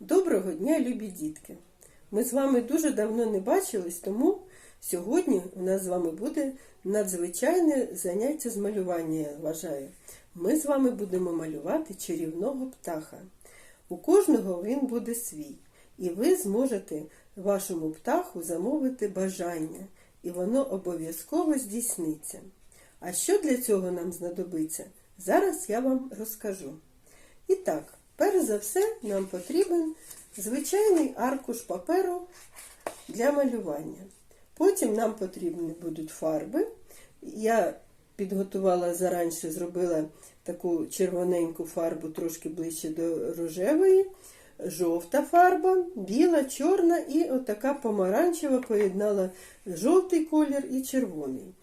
Доброго дня, любі дітки! Ми з вами дуже давно не бачились, тому сьогодні у нас з вами буде надзвичайне заняття з малювання, я вважаю. Ми з вами будемо малювати чарівного птаха. У кожного він буде свій, і ви зможете вашому птаху замовити бажання, і воно обов'язково здійсниться. А що для цього нам знадобиться? Зараз я вам розкажу. І так, перш за все, нам потрібен звичайний аркуш паперу для малювання. Потім нам потрібні будуть фарби. Я підготувала заранше, зробила таку червоненьку фарбу трошки ближче до рожевої, жовта фарба, біла, чорна і отака помаранчева поєднала жовтий колір і червоний.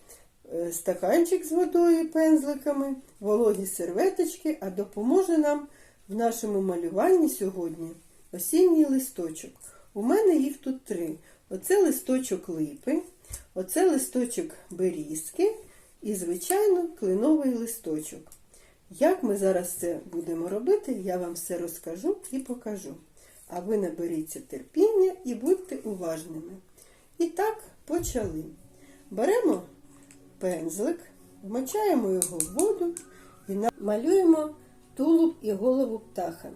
Е, Стаканчик з водою, пензликами, вологі серветочки, а допоможе нам в нашому малюванні сьогодні осінній листочок. У мене їх тут три. Оце листочок липи, оце листочок берізки і, звичайно, клиновий листочок. Як ми зараз це будемо робити, я вам все розкажу і покажу. А ви наберіться терпіння і будьте уважними. І так, почали. Беремо пензлик, вмочаємо його в воду і малюємо тулуб і голову птаха.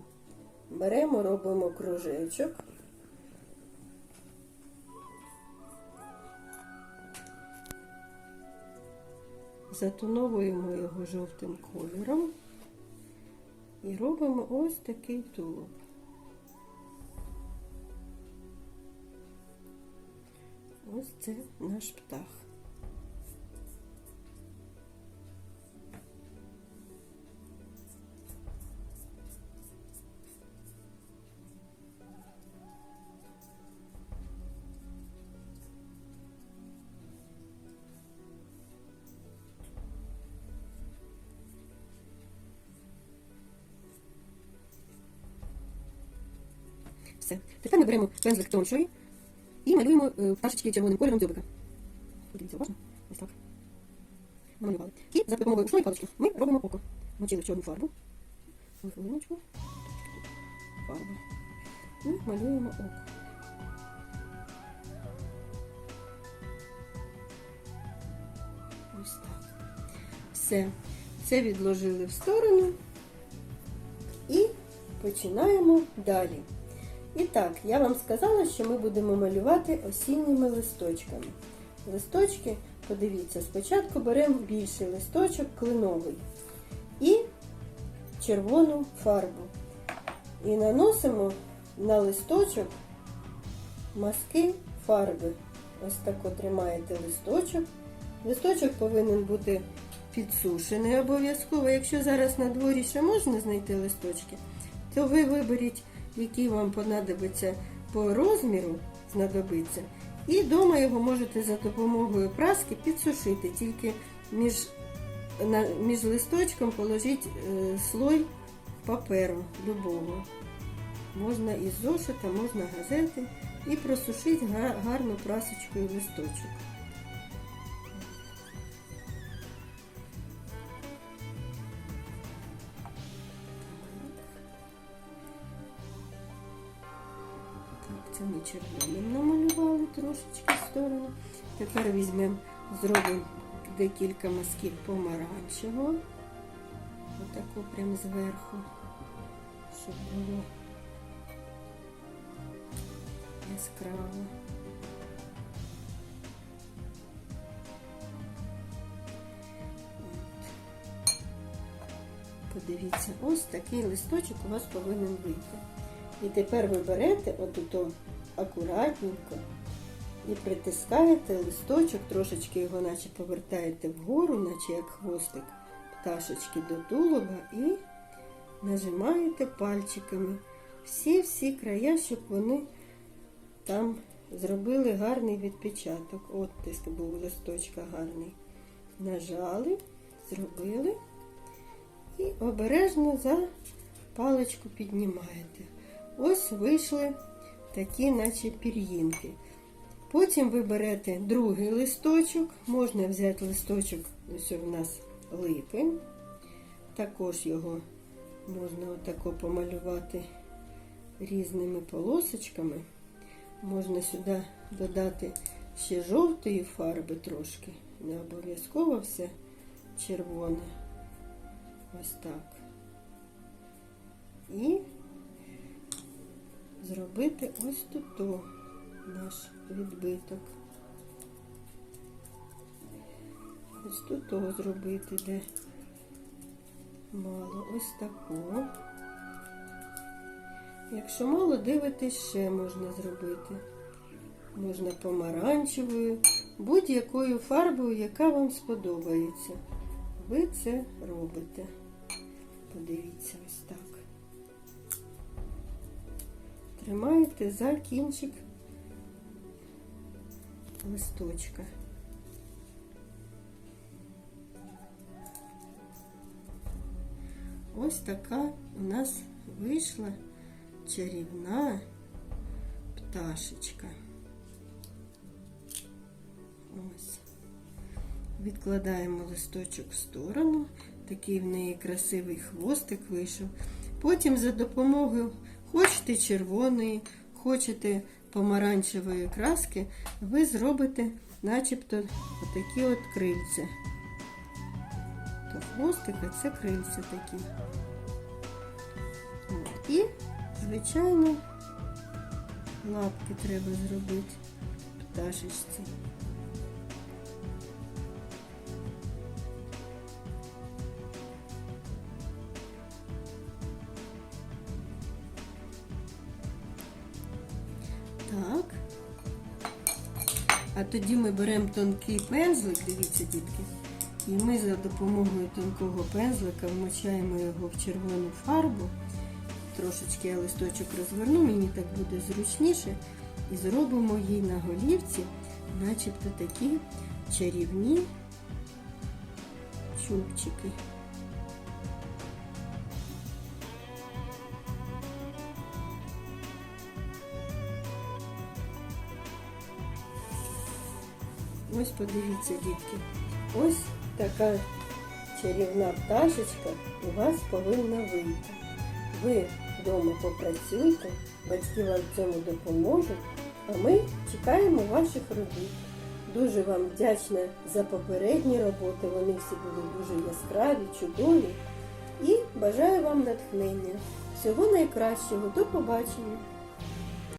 Беремо, робимо кружечок. Затоновуємо його жовтим кольором і робимо ось такий тулуб. Ось це наш птах. Все. Тепер ми беремо пензлик тоншої і малюємо е, пташечки червоним кольором дзьобика. Подивіться уважно. Ось так. Намалювали. І за допомогою ушної палички ми робимо око. Мочили чорну фарбу. Хвилиночку. Фарба. І малюємо око. Ось так. Все. Це відложили в сторону. І починаємо далі. І так, я вам сказала, що ми будемо малювати осінніми листочками. Листочки, подивіться, спочатку беремо більший листочок клиновий і червону фарбу. І наносимо на листочок мазки фарби. Ось так тримаєте листочок. Листочок повинен бути підсушений обов'язково. Якщо зараз на дворі ще можна знайти листочки, то ви виберіть, який вам понадобиться по розміру, знадобиться. І вдома його можете за допомогою праски підсушити. Тільки між, на, між листочком положіть е, слой паперу любого. Можна із зошита, можна газети. І просушіть га- гарно прасочкою листочок. Це ми червоним намалювали трошечки сторону. Тепер візьмемо, зробимо декілька мазків помаранчевого. Отаку прямо зверху, щоб було яскраво. Подивіться, ось такий листочок у вас повинен вийти. І тепер ви берете отуто акуратненько і притискаєте листочок, трошечки його наче повертаєте вгору, наче як хвостик пташечки до тулуба, і нажимаєте пальчиками всі-всі края, щоб вони там зробили гарний відпечаток. Оттиск був листочка гарний. Нажали, зробили і обережно за паличку піднімаєте. Ось вийшли такі, наче пір'їнки. Потім ви берете другий листочок, можна взяти листочок, ось у нас липи. Також його можна отако помалювати різними полосочками. Можна сюди додати ще жовтої фарби трошки. Не обов'язково все червоне. Ось так. І зробити ось тут наш відбиток. Ось тут зробити, де мало. Ось тако. Якщо мало дивитись, ще можна зробити. Можна помаранчевою, будь-якою фарбою, яка вам сподобається. Ви це робите. Подивіться ось так. Тримаєте за кінчик листочка. Ось така у нас вийшла чарівна пташечка. Ось. Відкладаємо листочок в сторону. Такий в неї красивий хвостик вийшов. Потім за допомогою хочете червоної, хочете помаранчевої краски, ви зробите начебто отакі от крильця. То хвостик, а це крильця такі. І, звичайно, лапки треба зробити пташечці. А тоді ми беремо тонкий пензлик, дивіться, дітки, і ми за допомогою тонкого пензлика вмочаємо його в червону фарбу. Трошечки я листочок розверну, мені так буде зручніше. І зробимо їй на голівці, начебто такі чарівні чубчики. Ось подивіться, дітки. Ось така чарівна пташечка у вас повинна вийти. Ви вдома попрацюйте, батьки вам в цьому допоможуть, а ми чекаємо ваших робіт. Дуже вам вдячна за попередні роботи. Вони всі були дуже яскраві, чудові. І бажаю вам натхнення. Всього найкращого. До побачення!